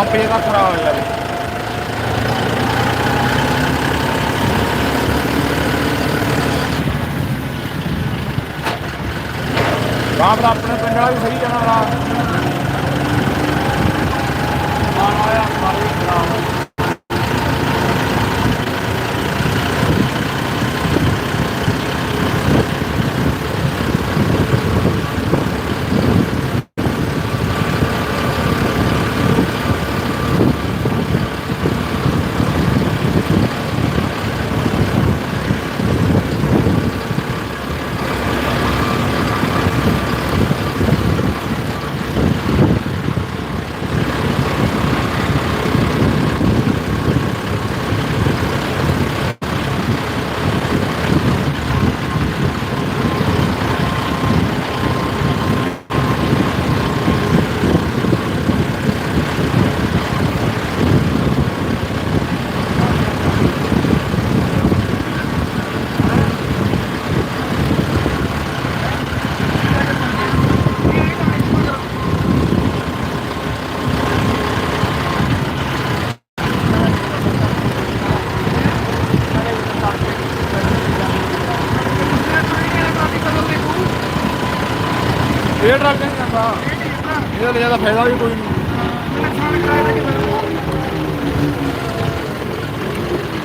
ਇੱਥੇ ਤੱਕ ਹੀ ਹੈ ਪੰਪ ਜਿਹੜਾ ਖਰਾਬ ਹੋ ਜਾਵੇ ਬਾਪ ਦਾ ਆਪਣੇ ਪਿੰਡ ਵਾਲਾ ਵੀ ਸਹੀ ਜਾਣਾ ਵਾਲਾ ਆਣ ਆਇਆ ਮਾਰੀ ਖਰਾਬ ਇਹ ਟਰੱਕ ਨਹੀਂ ਜਾਂਦਾ ਇਹਦਾ ਜ਼ਿਆਦਾ ਫਾਇਦਾ ਵੀ ਕੋਈ ਨਹੀਂ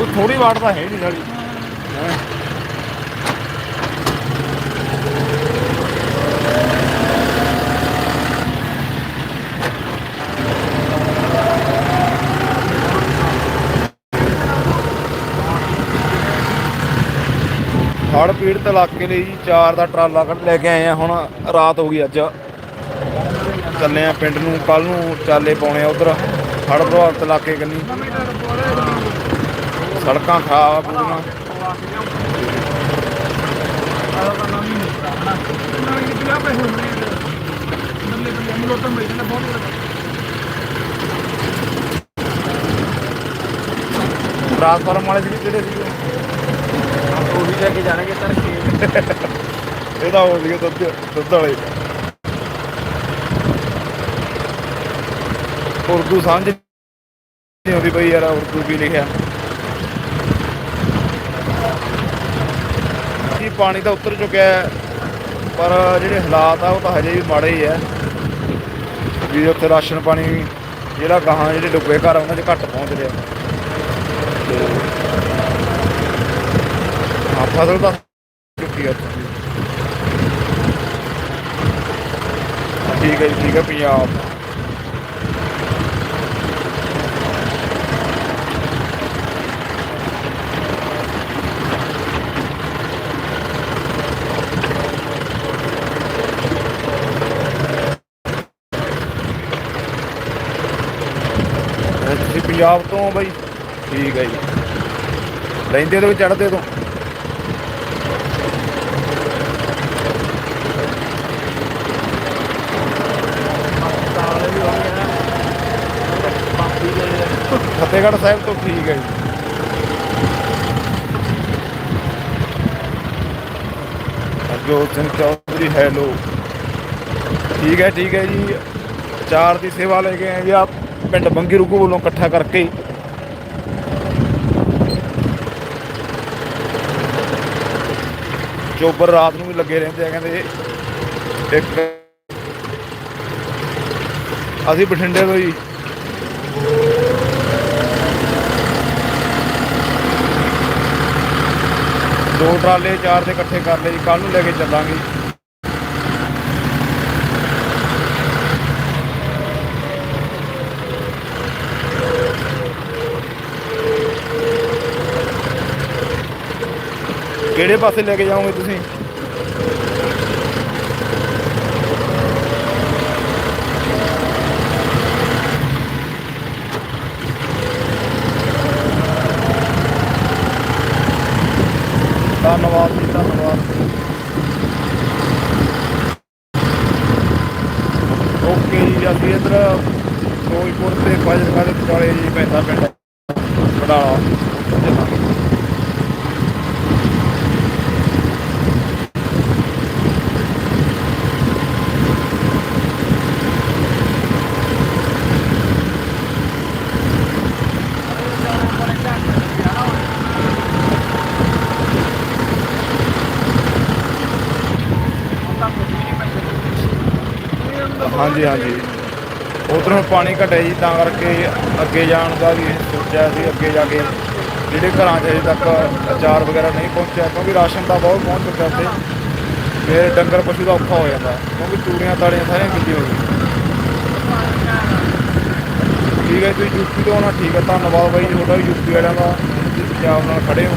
ਉਹ ਥੋੜੀ ਵਾਟ ਤਾਂ ਹੈ ਨਹੀਂ ਸਾਡੀ ਹੈਂ। ਪੀੜਤ ਇਲਾਕੇ ਲਈ ਜੀ ਚਾਰ ਦਾ ਟਰਾਲਾ ਕੱਢ ਲੈ ਕੇ ਆਏ ਆ, ਹੁਣ ਰਾਤ ਹੋ ਗਈ ਅੱਜ ਚੱਲੇ ਆ ਪਿੰਡ ਨੂੰ ਕੱਲ ਨੂੰ ਚਾਲੇ ਪਾਉਣੇ ਆ ਉਧਰ ਹੜ੍ਹ ਪ੍ਰਭਾਵਿਤ ਇਲਾਕੇ ਕੰਨੀ। ਸੜਕਾਂ ਖਰਾਬ ਆ ਪੂਰੀਆਂ ਟ੍ਰਾਂਸਫਾਰਮ ਵਾਲੇ ਸੀ ਕਿਹੜੇ ਸੀ ਉਹੀ ਲੈ ਕੇ ਜਾਣਗੇ ਤੜਕੇ ਇਹਦਾ ਹੋ ਗਿਆ ਦੁੱਧ ਦੁੱਧ ਵਾਲੇ। ਉਰਦੂ ਸਮਝ ਨਹੀਂ ਆਉਂਦੀ ਬਈ ਯਾਰ ਉਰਦੂ ਕੀ ਲਿਖਿਆ? ਜੀ ਪਾਣੀ ਤਾਂ ਉਤਰ ਚੁੱਕਿਆ ਹੈ, ਪਰ ਜਿਹੜੇ ਹਾਲਾਤ ਆ ਉਹ ਤਾਂ ਹਜੇ ਵੀ ਮਾੜੇ ਹੀ ਆ। ਵੀ ਉੱਥੇ ਰਾਸ਼ਨ ਪਾਣੀ ਜਿਹੜਾ ਗਾਹਾਂ ਜਿਹੜੇ ਡੁੱਬੇ ਘਰ ਉਹਨਾਂ 'ਚ ਘੱਟ ਪਹੁੰਚ ਰਿਹਾ। ਆ ਫਸਲ ਤਾਂ ਚੁੱਕੀ ਆ ਠੀਕ ਹੈ ਜੀ ਠੀਕ ਹੈ ਪੰਜਾਬ ਅੱਛਾ, ਤੁਸੀਂ ਪੰਜਾਬ ਤੋਂ ਹੋ ਬਾਈ? ਠੀਕ ਹੈ ਜੀ। ਲੈਂਦੇ ਤੋਂ ਚੜਦੇ ਤੋਂ। ਫਤਿਹਗੜ੍ਹ ਸਾਹਿਬ ਤੋਂ ਠੀਕ ਹੈ ਜੀ। ਅਜੋ ਸਿੰਘ ਚੌਧਰੀ ਹੈਲੋ ਠੀਕ ਹੈ ਠੀਕ ਹੈ ਜੀ। ਚਾਰ ਦੀ ਸੇਵਾ ਲੈ ਕੇ ਆਏ ਜੀ। ਆਪ ਪਿੰਡ ਬੰਗੀ ਰੁਕੂ ਵੱਲੋਂ ਇਕੱਠਾ ਕਰਕੇ। ਚੋਬਰ ਰਾਤ ਨੂੰ ਵੀ ਲੱਗੇ ਰਹਿੰਦੇ ਆ, ਕਹਿੰਦੇ ਇੱਕ ਅਸੀਂ ਬਠਿੰਡੇ ਤੋਂ ਜੀ ਦੋ ਟਰਾਲੇ ਚਾਰ ਦੇ ਇਕੱਠੇ ਕਰ ਲਏ ਜੀ ਕੱਲ ਨੂੰ ਲੈ ਕੇ ਚੱਲਾਂਗੇ। ਕਿਹੜੇ ਪਾਸੇ ਲੈ ਕੇ ਜਾਓਗੇ ਤੁਸੀਂ ਧੰਨਵਾਦ ਜੀ ਧੰਨਵਾਦ ਓਕੇ ਜੀ ਅਸੀਂ ਇੱਧਰ ਫਿਰੋਜ਼ਪੁਰ ਤੇ ਫਾਜ਼ਿਲਕਾ ਦੇ ਵਿਚਾਲੇ ਜੀ ਪੈਂਦਾ ਪਿੰਡ ਬਡਾਲਾ ਚੱਲਾਂਗੇ ਹਾਂਜੀ ਹਾਂਜੀ। ਉਧਰੋਂ ਪਾਣੀ ਘਟਿਆ ਜੀ, ਤਾਂ ਕਰਕੇ ਅੱਗੇ ਜਾਣ ਦਾ ਵੀ ਸੋਚਿਆ ਸੀ, ਅੱਗੇ ਜਾ ਕੇ ਜਿਹੜੇ ਘਰਾਂ 'ਚ ਅਜੇ ਤੱਕ ਅਚਾਰ ਵਗੈਰਾ ਨਹੀਂ ਪਹੁੰਚਿਆ, ਕਿਉਂਕਿ ਰਾਸ਼ਨ ਤਾਂ ਬਹੁਤ ਪਹੁੰਚ ਚੁੱਕਾ ਉੱਥੇ। ਫਿਰ ਡੰਗਰ ਪਸ਼ੂ ਦਾ ਔਖਾ ਹੋ ਜਾਂਦਾ, ਕਿਉਂਕਿ ਤੂੜੀਆਂ ਤਾੜੀਆਂ ਸਾਰੀਆਂ ਗਿੱਲੀਆਂ ਹੋਈਆਂ ਠੀਕ ਹੈ ਤੁਸੀਂ ਯੂਪੀ ਤੋਂ ਆਉਣਾ, ਠੀਕ ਹੈ, ਧੰਨਵਾਦ ਬਾਈ ਜੀ, ਤੁਹਾਡਾ ਵੀ ਯੂਪੀ ਵਾਲਿਆਂ ਦਾ, ਤੁਸੀਂ ਪੰਜਾਬ ਨਾਲ ਖੜੇ ਹੋ।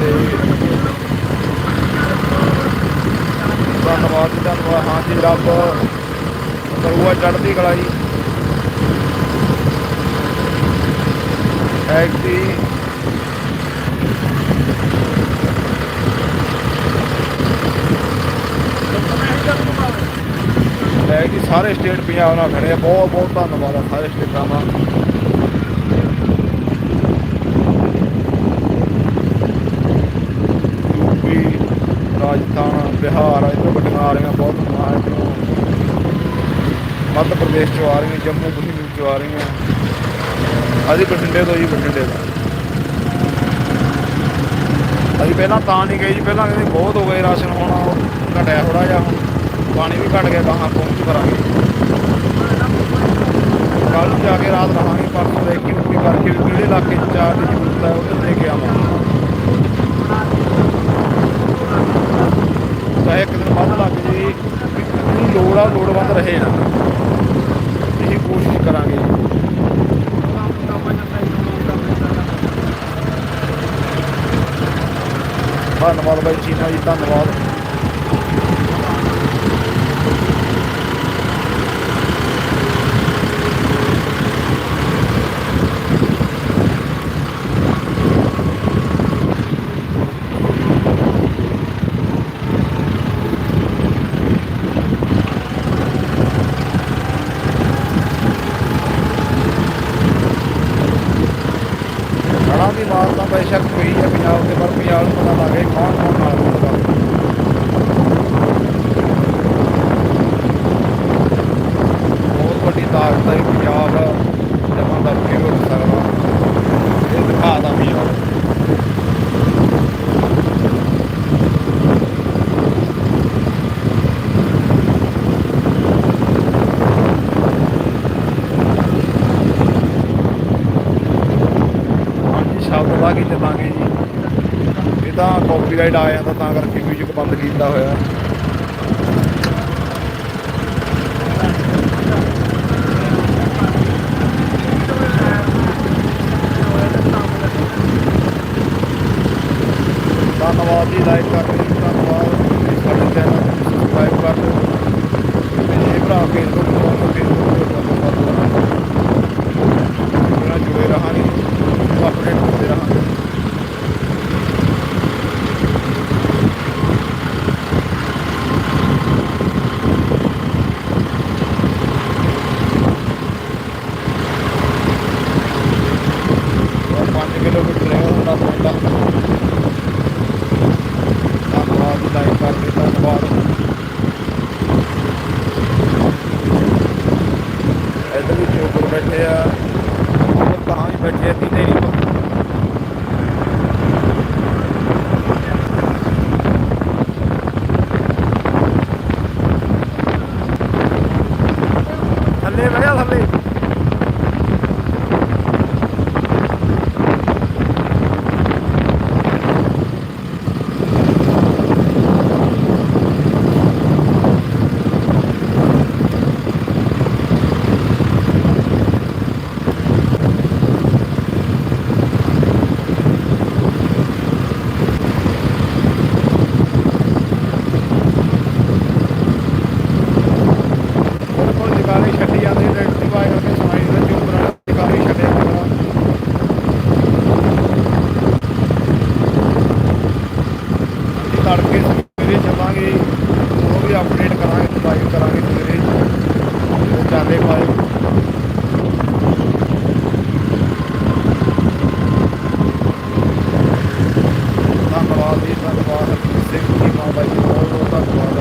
ਤੇ ਧੰਨਵਾਦ ਜੀ, ਧੰਨਵਾਦ। ਹਾਂ ਜੀ ਰੱਬ ਕਰੂਆ ਚੜ੍ਹਦੀ ਕਲਾ ਜੀ। ਐਕਟੀ। ਹੈ ਕਿ ਸਾਰੇ ਸਟੇਟ ਪੰਜਾਬ ਨਾਲ ਖੜੇ ਆ। ਬਹੁਤ ਬਹੁਤ ਧੰਨਵਾਦ ਆ ਸਾਰੇ ਸਟੇਟਾਂ ਦਾ। ਯੂਪੀ ਰਾਜਸਥਾਨ, ਬਿਹਾਰ ਇੱਧਰ ਵੱਡੀਆਂ ਆ ਰਹੀਆਂ ਬਹੁਤ। ਮੱਧ ਪ੍ਰਦੇਸ਼ ਚੋਂ ਆ ਰਹੀਆਂ, ਜੰਮੂ ਕਸ਼ਮੀਰ ਚੋਂ ਆ ਰਹੀਆਂ। ਅਸੀਂ ਬਠਿੰਡੇ ਤੋਂ ਜੀ, ਬਠਿੰਡੇ ਤੋਂ। ਅਸੀਂ ਪਹਿਲਾਂ ਤਾਂ ਨਹੀਂ ਗਏ ਜੀ, ਪਹਿਲਾਂ ਕਹਿੰਦੇ ਬਹੁਤ ਹੋ ਗਏ ਰਾਸ਼ਨ, ਹੋਣਾ ਘਟਿਆ ਥੋੜਾ ਜਿਹਾ, ਹੁਣ ਪਾਣੀ ਵੀ ਘਟ ਗਿਆ, ਤਾਂ ਪਹੁੰਚ ਕਰਾਂਗੇ। ਕੱਲ ਨੂੰ ਜਾ ਕੇ ਰਾਤ ਰਹਾਂਗੇ ਪਰਸੋਂ ਦੇਖ ਕੇ ਉੱਪਰ ਕਰਕੇ ਜਿਹੜੇ ਇਲਾਕੇ 'ਚ ਚਾਰ ਦੀ ਜ਼ਰੂਰਤ ਹੈ, ਉੱਧਰ ਦੇ ਕੇ ਆਵਾਂਗੇ। ਚਾਹੇ ਇੱਕ ਦਿਨ ਵੱਧ ਲੱਗ ਜੇ ਜਿਹੜੀ ਲੋੜ ਆ ਲੋੜਵੰਦ ਰਹੇ ਨਾ। ਇਹੀ ਕੋਸ਼ਿਸ਼ ਕਰਾਂਗੇ। ਧੰਨਵਾਦ ਬਾਈ ਚੀਮਾ ਜੀ ਧੰਨਵਾਦ ਹੜ੍ਹਾਂ ਦੀ ਮਾਰ ਤਾਂ ਬੇਸ਼ੱਕ ਹੋਈ ਹੈ ਪੰਜਾਬ ਦੇ ਪਰ ਪੰਜਾਬ ਨੂੰ ਪਤਾ ਲੱਗੇ ਕੌਣ ਕੌਣ ਨਾਲ ਹੋਊਗਾ ਬਹੁਤ ਵੱਡੀ ਤਾਕਤ ਹੈ ਪੰਜਾਬ ਜਮਾਂ ਦਾ ਕੇ ਰੋਕ ਸਕਦਾ ਇਹ ਦਿਖਾਦਾ ਵੀ ਆ ਹਾਂਜੀ ਸ਼ਬਦ ਲਾ ਕੇ ਚੱਲਾਂਗੇ ਜੀ ਇਹ ਤਾਂ ਕਾਪੀਰਾਈਟ ਆ ਜਾਂਦਾ ਤਾਂ ਕਰਕੇ ਮਿਊਜ਼ਿਕ ਬੰਦ ਕੀਤਾ ਹੋਇਆ। ਧੰਨਵਾਦ ਜੀ ਲਾਈਕ ਕਰ ਰਹੇ ਧੰਨਵਾਦ। ਸਾਡੇ ਚੈਨਲ ਨੂੰ ਸਬਸਕ੍ਰਾਈਬ ਕਰ ਦਿਓ। ਤੇ ਭਰਾ ਫੇਸਬੁੱਕ ਤੋਂ ਫੇਸਬੁੱਕ ਤੇ ਫੋਲੋ ਕਰ ਲਓ ਨਾਲ ਜੁੜੇ ਰਹਾਂਗੇ। ਅਪਡੇਟ ਕਰਦੇ ਰਹਾਂਗੇ ਔਰ 5 ਕਿਲੋਮੀਟਰ ਹੈ ਉਹਦਾ ਪਹੁੰਚਦਾ ਧੰਨਵਾਦ ਜੀ ਲਾਈਕ ਕਰਦੇ ਧੰਨਵਾਦ ਇੱਧਰ ਵੀ ਚੋਕਰ ਬੈਠੇ ਆ ਉਹ ਤਾਂ ਹੀ ਬੈਠੇ ਆ ਕਿਤੇ ਨਹੀਂ ਥੱਲੇ ਬਹਿ ਜਾ ਥੱਲੇ ਬਿਲਕੁਲ ਜਗਾਲੇ ਛੱਡੀ ਜਾਂਦੇ ਟਰੈਕਟਰ ਵਾਇਰ ਕਰਕੇ ਸੁਣਾਈ ਦਿੰਦਾ ਚੁੱਪ ਰਹਿਣਾ ਜਗਾਲੇ ਛੱਡਿਆ ਕਰਨਾ ਅਸੀਂ ਤੜਕੇ ਸਵੇਰੇ ਚੱਲਾਂਗੇ ਉਹ ਵੀ ਅਪਡੇਟ ਕਰਾਂਗੇ ਲਾਈਵ ਕਰਾਂਗੇ ਸਵੇਰੇ ਜਦੋਂ ਚਾਲੇ ਪਾਏ ਧੰਨਵਾਦ ਜੀ ਧੰਨਵਾਦ ਸਿੰਘ ਜੀ ਮਾਂ ਬਾਈ ਜੀ ਬਹੁਤ ਬਹੁਤ ਧੰਨਵਾਦ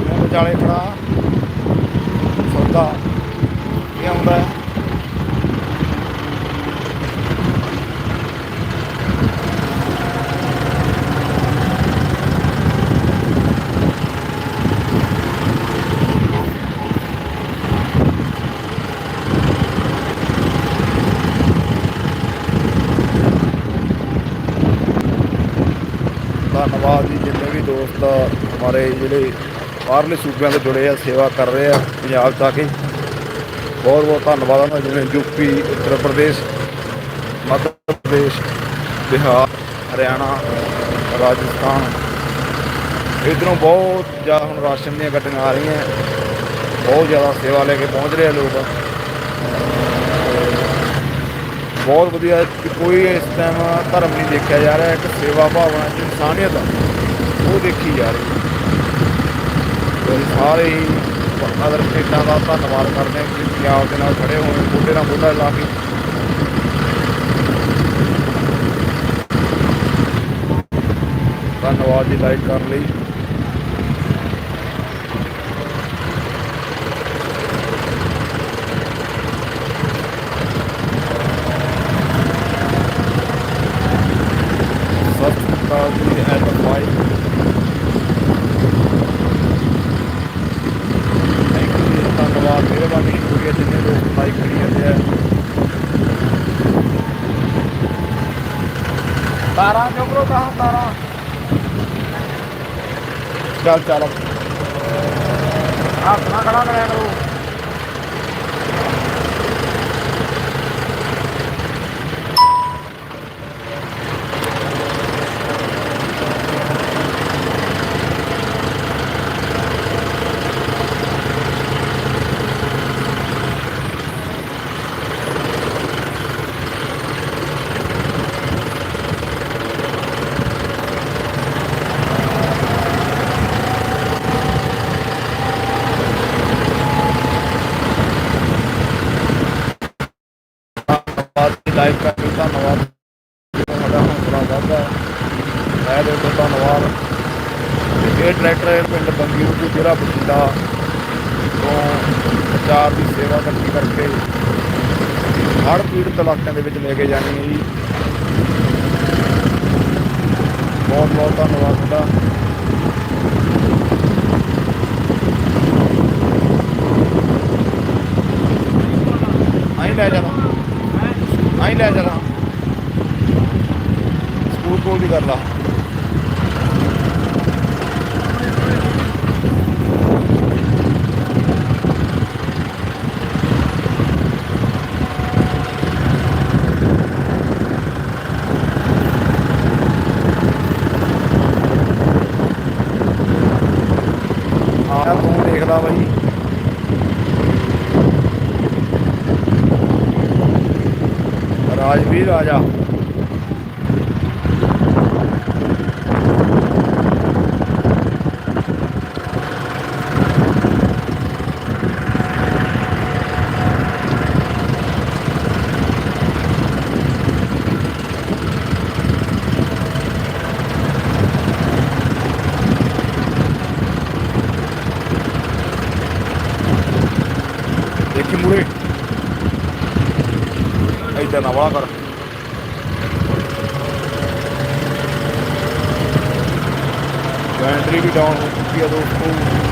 ਮੈਂ ਵਿਚਾਲੇ ਖੜਾ ਸੌਦਾ ਇਹ ਆਉਂਦਾ ਹੈ ਧੰਨਵਾਦ ਜੀ, ਜਿੰਨੇ ਵੀ ਦੋਸਤ ਹਮਾਰੇ ਜਿਹੜੇ ਬਾਹਰਲੇ ਸੂਬਿਆਂ ਤੋਂ ਜੁੜੇ ਆ, ਸੇਵਾ ਕਰ ਰਹੇ ਆ, ਪੰਜਾਬ 'ਚ ਆ ਕੇ। ਬਹੁਤ ਬਹੁਤ ਧੰਨਵਾਦ ਉਹਨਾਂ ਦਾ, ਜਿਵੇਂ ਯੂਪੀ ਉੱਤਰ ਪ੍ਰਦੇਸ਼, ਮੱਧ ਪ੍ਰਦੇਸ਼, ਬਿਹਾਰ, ਹਰਿਆਣਾ, ਰਾਜਸਥਾਨ। ਇਧਰੋਂ ਬਹੁਤ ਜ਼ਿਆਦਾ ਹੁਣ ਰਾਸ਼ਨ ਦੀਆਂ ਗੱਡੀਆਂ ਆ ਰਹੀਆਂ। ਬਹੁਤ ਜ਼ਿਆਦਾ ਸੇਵਾ ਲੈ ਕੇ ਪਹੁੰਚ ਰਹੇ ਆ ਲੋਕ। ਬਹੁਤ ਵਧੀਆ ਕਿ ਕੋਈ ਇਸ ਟਾਈਮ ਧਰਮ ਨਹੀਂ ਦੇਖਿਆ ਜਾ ਰਿਹਾ, ਇੱਕ ਸੇਵਾ ਭਾਵਨਾ ਇਨਸਾਨੀਅਤ ਆ। ਉਹ ਦੇਖੀ ਜਾ ਰਹੀ ਹੈ। ਸਾਰੇ ਹੀ ਅਦਰ ਸਟੇਟਾਂ ਦਾ ਧੰਨਵਾਦ ਕਰਦੇ ਹਾਂ ਕਿ ਪੰਜਾਬ ਦੇ ਨਾਲ ਖੜੇ ਹੋਏ ਮੋਢੇ ਨਾਲ ਮੋਢਾ ਲਾ ਕੇ। ਧੰਨਵਾਦ ਜੀ ਲਾਈਕ ਕਰਨ ਲਈ ਸਤਿ ਸ਼੍ਰੀ ਅਕਾਲ ਜੀ ਐਟ ਫਾਈਵ ਥੈਂਕ ਯੂ ਜੀ ਧੰਨਵਾਦ ਮਿਹਰਬਾਨੀ ਸ਼ੁਕਰੀਆ ਜਿੰਨੇ ਲੋਕ ਲਾਈਕ ਕਰੀ ਜਾਂਦੇ ਆ ਤਾਰਾ ਚੋਕਰੋ ਕਹਾਂ ਤਾਰਾ ਚੱਲ ਚੱਲ ਹੱਥ ਨਾ ਖੜਾ ਕਰਿਆ ਕਰੋ ਧੰਨਵਾਦ। ਜੀ ਹੌਸਲਾ ਵੱਧਦਾ ਹੈ। ਦੇ ਤੋਂ ਧੰਨਵਾਦ। ਇਹ ਟਰੈਕਟਰ ਹੈ ਪਿੰਡ ਬੰਗੀਰੂ ਤੋਂ ਜ਼ਿਲ੍ਹਾ ਬਠਿੰਡਾ ਤੋਂ ਪ੍ਰਚਾਰ ਦੀ ਸੇਵਾ ਇਕੱਠੀ ਕਰਕੇ ਹੜ੍ਹ ਪੀੜਤ ਇਲਾਕਿਆਂ ਦੇ ਵਿੱਚ ਲੈ ਕੇ ਜਾਣੀ ਹੈ ਜੀ। ਬਹੁਤ ਬਹੁਤ ਧੰਨਵਾਦ ਤੁਹਾਡਾ। ਲੈ ਜਾਣਾ। ਆਈ ਲੈ ਜਾਣਾ ਸਕੂਲ ਕੋਲ ਦੀ ਕਰ ਲਾ ਆ ਤੂੰ ਦੇਖਦਾ ਬਾਈ ਰਾਜਵੀਰ ਰਾਜਾ ਦੇਖੀ ਮੂਰੇ ਏਦਾਂ ਨਾ ਵਾਲਾ ਕਰ। ਬੈਟਰੀ ਵੀ ਡਾਊਨ ਹੋ ਚੁੱਕੀ ਹੈ ਦੋਸਤੋ।